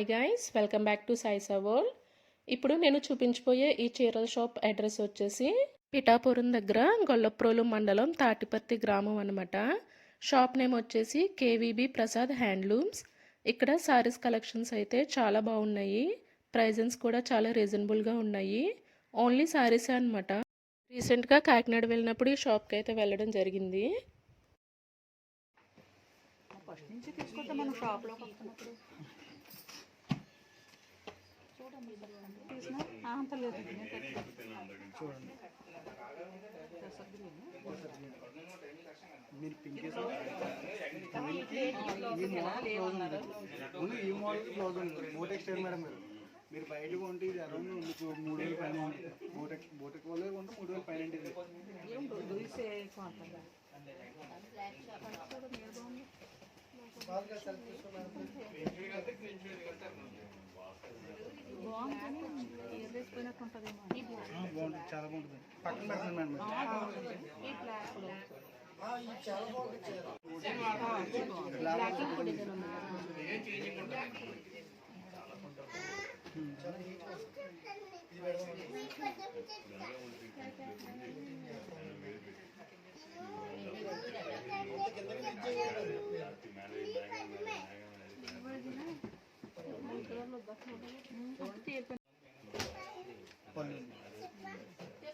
Hi guys welcome back to Sai Savol ఇప్పుడు నేను చూపించబోయే ఈ చీరల షాప్ అడ్రస్ వచ్చేసి పిఠాపురం దగ్గర గొల్లప్రోలు మండలం తాటిపత్తి గ్రామం అనమాట షాప్ నేమ్ వచ్చేసి కేవీబీ ప్రసాద్ హ్యాండ్లూమ్స్. ఇక్కడ శారీస్ కలెక్షన్స్ అయితే చాలా బాగున్నాయి. ప్రైజెస్ కూడా చాలా రీజనబుల్గా ఉన్నాయి. ఓన్లీ సారీసే అనమాట రీసెంట్గా కాకినాడ వెళ్ళినప్పుడు ఈ షాప్కి అయితే వెళ్ళడం జరిగింది. ఫస్ట్ నుంచి తీసుకుంటాం మనం షాప్లోకి తీసినా అంత లేదు. చూడండి. మీరు పింక్ ఈ ఓన్లీ ఈ మోడల్ క్లోజ్ ఉంది బోటెక్ స్టైల్ మేడం మీరు మీరు బయట కొంటే ఇది అరౌండ్ మీకు మూడు వేలు పైన ఉంది బోటెక్ బోటెక్ వాళ్ళే కొంటే మూడు వేలు పైన ఉంటుంది బాగుంది కానీ బాగుంటుంది చాలా బాగుంటుంది పక్కన పెడతాను మేడం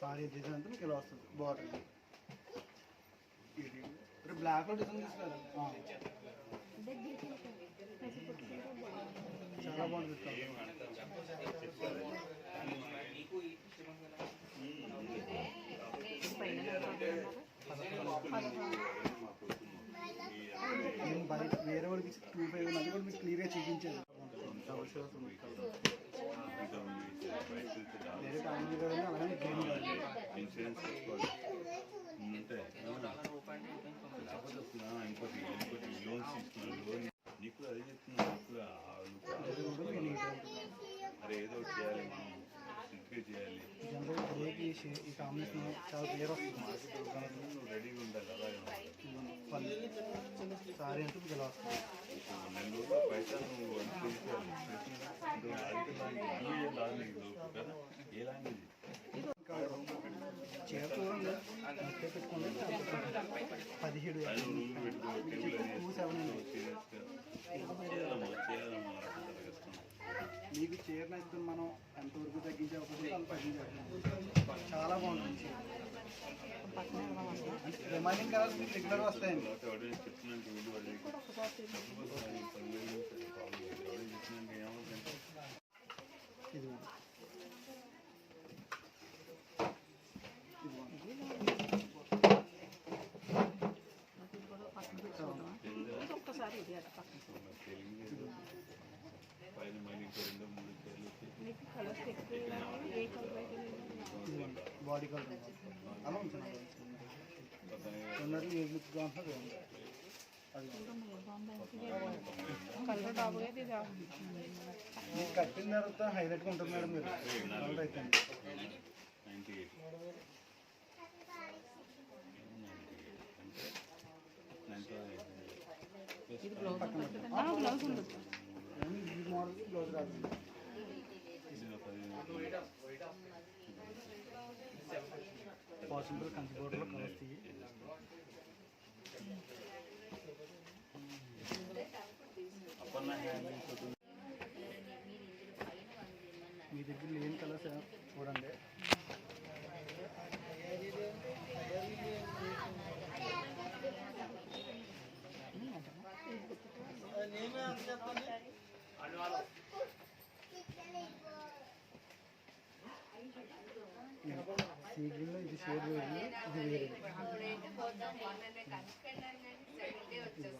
సారీ డిజైన్ అంతా మీకు ఇలా వస్తుంది. బార్డర్. ఇప్పుడు బ్లాక్లో డిజైన్ తీసుకోవాలి. చాలా బాగుంటుంది బయట వేరే వాళ్ళకి టూ ఫైవ్ అది కూడా మీకు క్లియర్గా చూపించాను ఇన్సూరెన్స్ తీసుకోవాలి ఉంటే లేకపోతే వస్తున్నా ఇంకోటి ఇంకోటి లోన్స్ తీసుకున్నాను లోన్ బ్రేక్ ఈ కాంబినేషన్ చాలా క్లియర్ వస్తుంది. సారీ అంటే మీకు ఇలా వస్తుంది. అంత చీర చూడండి. ముప్పై పెట్టుకోండి పదిహేడు టూ సెవెన్ అండి మీకు చీర నచ్చితే మనం ఎంతవరకు తగ్గించే అవకాశం ఉందో అంత తగ్గించాలి చాలా బాగుంటుంది. అంటే రిమైనింగ్ కలర్స్ మీకు రెగ్యులర్ వస్తాయండి లేకపోతే ఎవడైనా చెప్తున్నాను వీళ్ళు వాళ్ళు ఎవడైనా చెప్తున్నాను ఏమవుతుందంటే ఇది బాగుంది. ఇది బాగుంది. ఇది కూడా పక్కన పెట్టుకోవడమా? ఇది ఒక్కసారి ఇది అట్ట పక్కన తెలుగు పైన మళ్ళీ ఇంకో రెండు మూడు పేర్లు వచ్చి నీకు కలర్స్ ఎక్కువ వేయాలి. ఏ కలర్ అయితే ఇది బాగుంది. బాడీ కలర్ అలా ఏ ఇది బాగుంది. మీకు కట్టిన తర్వాత హైలైట్గా ఉంటుంది మేడం మీరు. కలర్ అయితే ఇది బ్లౌజ్ బ్లౌజ్ ఉంటుంది. ఈ మోడల్ బ్లౌజ్ రాదు. పాసిబుల్ కంచి బోర్డర్లో కలర్స్ తీయి అప్పన్న హ్యాండింగ్ ఫోటో మీ దగ్గర లేని కలర్స్ చూడండి సీ గ్రీన్లో ఇది షేడ్ వేరు ఇది వేరే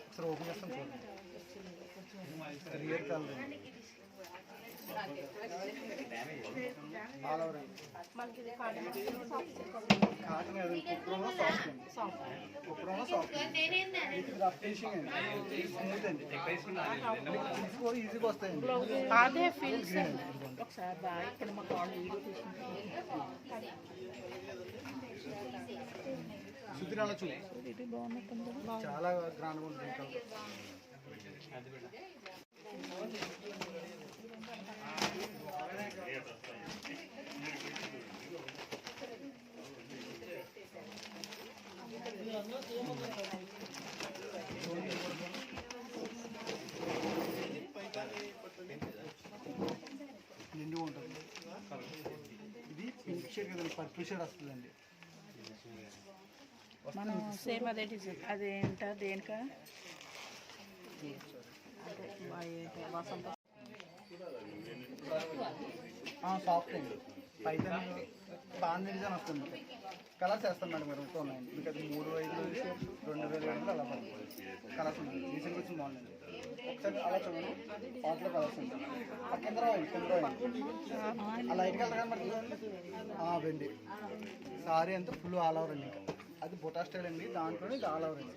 ఒకసారి ఓపెన్ చేస్తాం చూడండి. రియల్ కాలేదు ఈజీగా వస్తాయండి అదే ఫీల్స్ ఒకసారి బాగా ఇక్కడ మా కాళ్ళు వీడియో తీసుకుంటాం. సుతిరాల చూ ఇది బాగున్నట్టుంది. చాలా గ్రాండ్గా ఉంటుంది నిండు ఉంటుంది. ఇది పింక్ షేడ్ కదండి పర్పుల్ షేడ్ వస్తుందండి. మనం సేమ్ అదే డిజైన్. అదేంట దేనిక? వసంత. సాఫ్ట్ అండి పైథాన్ బాగా డిజైన్ వస్తుంది. కలర్స్ వేస్తాం మేడం మీరు ఇంకా ఉన్నాయండి మీకు అది మూడు ఐదు రెండు వేల రెండు అలా పడుతుంది. కలర్స్ ఉంటుంది రీసెంట్ వచ్చిన మోడల్ ఒకసారి అలా చూడండి. వాటిలో కలర్స్ ఉంటాయి. ఆ కింద రావాలి కింద రావాలి. ఆ లైట్ కలర్ కనబడుతుంది ఆ, సారీ అంతా ఫుల్ ఆల్ ఓవర్ అండి. ఇంకా అది బుటా స్టైల్ అండి. దాంట్లోనే ఆల్ ఓవర్ అండి.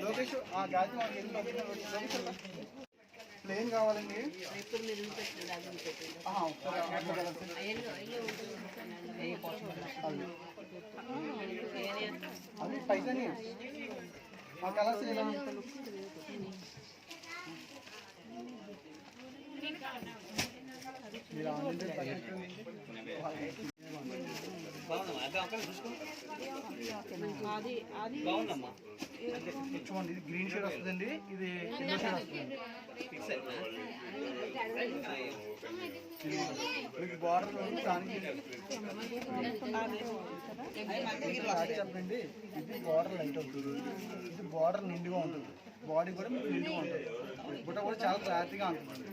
లోకేష్ ఆ గాయత్రి మాకు ఎన్ని లోకేష్ ప్లేన్ కావాలండి ఆహా, ఒకసారి అట్లా కలర్స్. అది. అది పైసని ఆ కలర్స్ ఎలా మీరు ఆన్లైన్ తగ్గట్టు అది అది చూడండి ఇది గ్రీన్ షేడ్ వస్తుందండి ఇది ఎల్లో షేడ్ వస్తుంది మీకు బార్డర్ దానికి చెప్పండి ఇది బార్డర్ లైట్ అవుతుంది ఇది బార్డర్ నిండుగా ఉంటుంది బాడీ కూడా మీకు నిండుగా ఉంటుంది బుట్ట కూడా చాలా క్లారిటీగా ఉంటుంది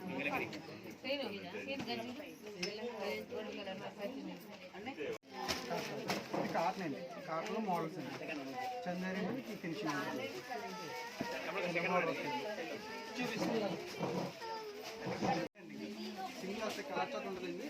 కాటన్ అండి కాటన్లో మోడల్స్ అండి చందేరి అండి ఫినిషింగ్ అండి సింగిల్ వస్తే కాస్ట్ ఉంటుందండి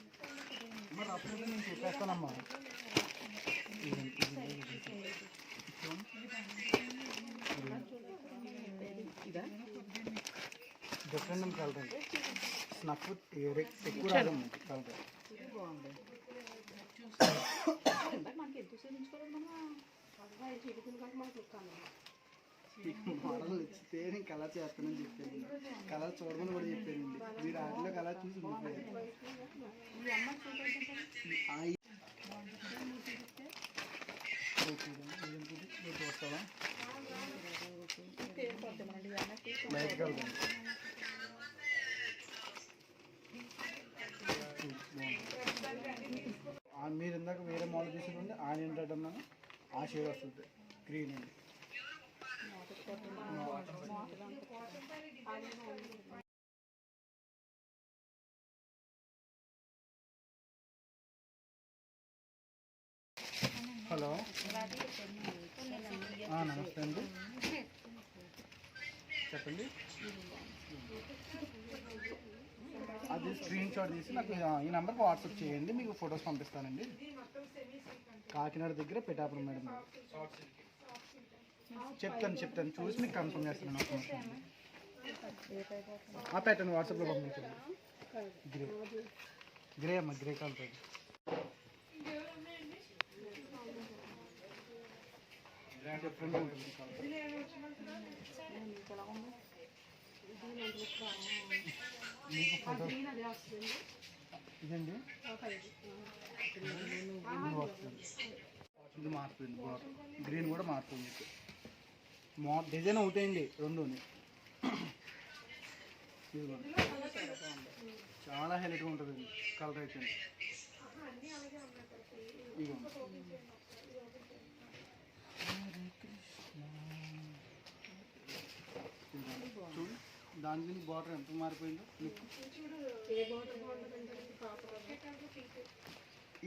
మరి నేను చెప్పేస్తానమ్మా డిఫరెంట్ కలర్ అండి స్నఫ్ ఎక్కువ రాదు కలర్ మనకి ఎంత చూపించుకోలేదు మనం చిరుకులు మనకు మోడల్ ఇచ్చితే నేను కలర్ చేస్తానని చెప్పాను. కలర్ చూడమని కూడా చెప్పానండి మీరు ఆటలో కలర్ చూసి చూస్తావా లైట్ కలర్ మీరు ఇందాక వేరే మోడల్ తీసుకుంటే ఆయన ఏంటంటే ఆ షేడ్ వస్తుంది గ్రీన్ అండి. హలో. నమస్తే అండి. చెప్పండి. అది స్క్రీన్ షాట్ తీసి నాకు ఈ నెంబర్కి వాట్సాప్ చేయండి మీకు ఫొటోస్ పంపిస్తానండి. కాకినాడ దగ్గర పిఠాపురం మేడం. చెప్తాను చెప్తాను. చూసి మీకు కన్ఫర్మ్ చేస్తాను ఒక ఆ ప్యాటర్న్ వాట్సాప్లో పంపించండి. గ్రే గ్రే అమ్మ గ్రే కలర్ డిఫరెంట్ ఇదండి? ఇది మారుతుంది గ్రీన్ కూడా మారుతుంది. మీకు మా డిజైన్ అవుతాయండి రెండుని. చాలా హైలైట్గా ఉంటుంది కలర్ అయితే. చూడు దాని దీనికి బార్డర్ ఎంత మారిపోయిందో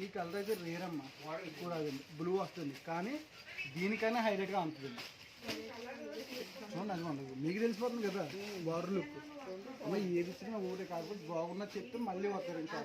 ఈ కలర్ అయితే రేరమ్మా కూడా అదండి. బ్లూ వస్తుంది. కానీ దీనికైనా హైలైట్గా ఉంటుందండి. మీకు తెలిసిపోతుంది కదా బార్డర్ అమ్మ ఏది ఇచ్చినా ఊరే కాకపోతే బాగున్నా చెప్తే మళ్ళీ వస్తారు ఇంకా